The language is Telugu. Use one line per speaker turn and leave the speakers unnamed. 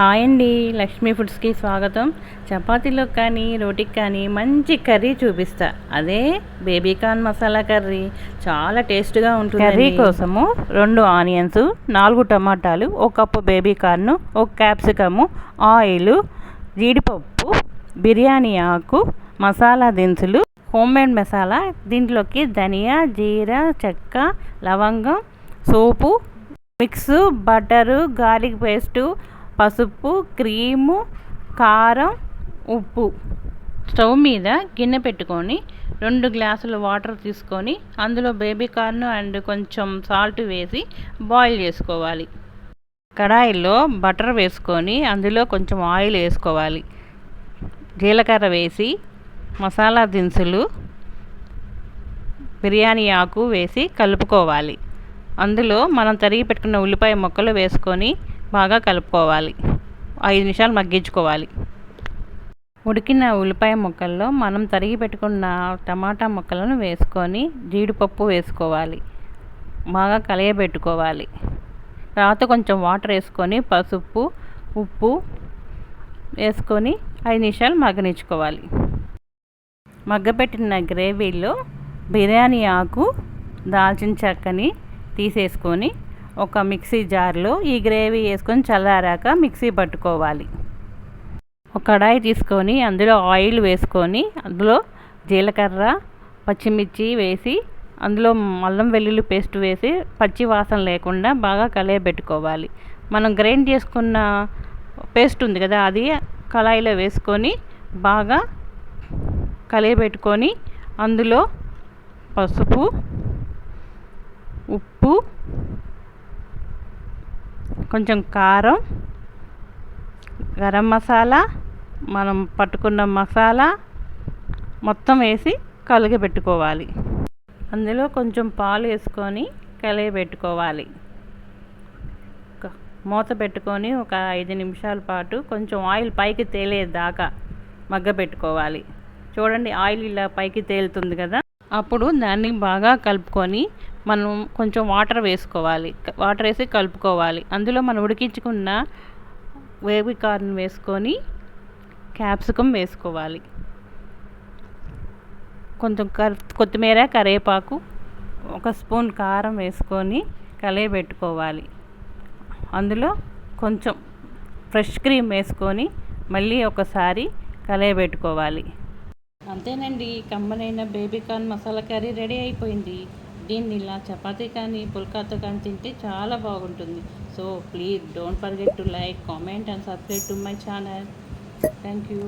హాయ్ అండి లక్ష్మీ ఫుడ్స్కి స్వాగతం. చపాతీలో కానీ రోటీకి కానీ మంచి కర్రీ చూపిస్తా. అదే బేబీ కార్న్ మసాలా కర్రీ. చాలా టేస్ట్గా ఉంటుంది కర్రీ కోసము రెండు ఆనియన్స్ నాలుగు టమాటాలు ఒక కప్పు బేబీ కార్న్ ఒక క్యాప్సికము ఆయిల్ జీడిపప్పు బిర్యానీ ఆకు మసాలా దినుసులు హోమ్ మేడ్ మసాలా దీంట్లోకి ధనియా జీరా చెక్క లవంగం సోపు మిక్స్ బటరు గార్లిక్ పేస్టు పసుపు క్రీము కారం ఉప్పు. స్టవ్ మీద గిన్నె పెట్టుకొని రెండు గ్లాసులు వాటర్ తీసుకొని అందులో బేబీ కార్న్ అండ్ కొంచెం సాల్ట్ వేసి బాయిల్ చేసుకోవాలి. కడాయిలో బటర్ వేసుకొని అందులో కొంచెం ఆయిల్ వేసుకోవాలి. జీలకర్ర వేసి మసాలా దినుసులు బిర్యానీ ఆకు వేసి కలుపుకోవాలి. అందులో మనం తరిగి పెట్టుకున్న ఉల్లిపాయ ముక్కలు వేసుకొని బాగా కలుపుకోవాలి. ఐదు నిమిషాలు మగ్గించుకోవాలి. ఉడికిన ఉల్లిపాయ ముక్కల్లో మనం తరిగి పెట్టుకున్న టమాటా ముక్కలను వేసుకొని జీడిపప్పు వేసుకోవాలి. బాగా కలియబెట్టుకోవాలి. తర్వాత కొంచెం వాటర్ వేసుకొని పసుపు ఉప్పు వేసుకొని ఐదు నిమిషాలు మగ్గనిచ్చుకోవాలి. మగ్గపెట్టిన గ్రేవీలో బిర్యానీ ఆకు దాల్చిన చెక్కని తీసేసుకొని ఒక మిక్సీ జార్లో ఈ గ్రేవీ వేసుకొని చల్లారాక మిక్సీ పట్టుకోవాలి. ఒక కడాయి తీసుకొని అందులో ఆయిల్ వేసుకొని అందులో జీలకర్ర పచ్చిమిర్చి వేసి అందులో అల్లం వెల్లుల్లి పేస్ట్ వేసి పచ్చి వాసన లేకుండా బాగా కలియబెట్టుకోవాలి. మనం గ్రైండ్ చేసుకున్న పేస్ట్ ఉంది కదా అది కళాయిలో వేసుకొని బాగా కలియబెట్టుకొని అందులో పసుపు ఉప్పు కొంచెం కారం గరం మసాలా మనం పట్టుకున్న మసాలా మొత్తం వేసి కలిగబెట్టుకోవాలి అందులో కొంచెం పాలు వేసుకొని కలిగబెట్టుకోవాలి మూత పెట్టుకొని ఒక ఐదు నిమిషాల పాటు కొంచెం ఆయిల్ పైకి తేలేదాకా మగ్గ పెట్టుకోవాలి. చూడండి ఆయిల్ ఇలా పైకి తేలుతుంది కదా? అప్పుడు దాన్ని బాగా కలుపుకొని మనం కొంచెం వాటర్ వేసుకోవాలి. వాటర్ వేసి కలుపుకోవాలి. అందులో మనం ఉడికించుకున్న వేవి కార్న్ వేసుకొని క్యాప్సికమ్ వేసుకోవాలి. కొంచెం కర్ కొత్తిమీర కరివేపాకు ఒక స్పూన్ కారం వేసుకొని పెట్టుకోవాలి అందులో కొంచెం ఫ్రెష్ క్రీమ్ వేసుకొని మళ్ళీ ఒకసారి పెట్టుకోవాలి అంతేనండి. కమ్మనైన baby corn masala curry ready అయిపోయింది. దీన్ని ఇలా చపాతీ కానీ పుల్కాతో కానీ తింటే చాలా బాగుంటుంది. So please don't forget to like comment and subscribe to my channel. Thank you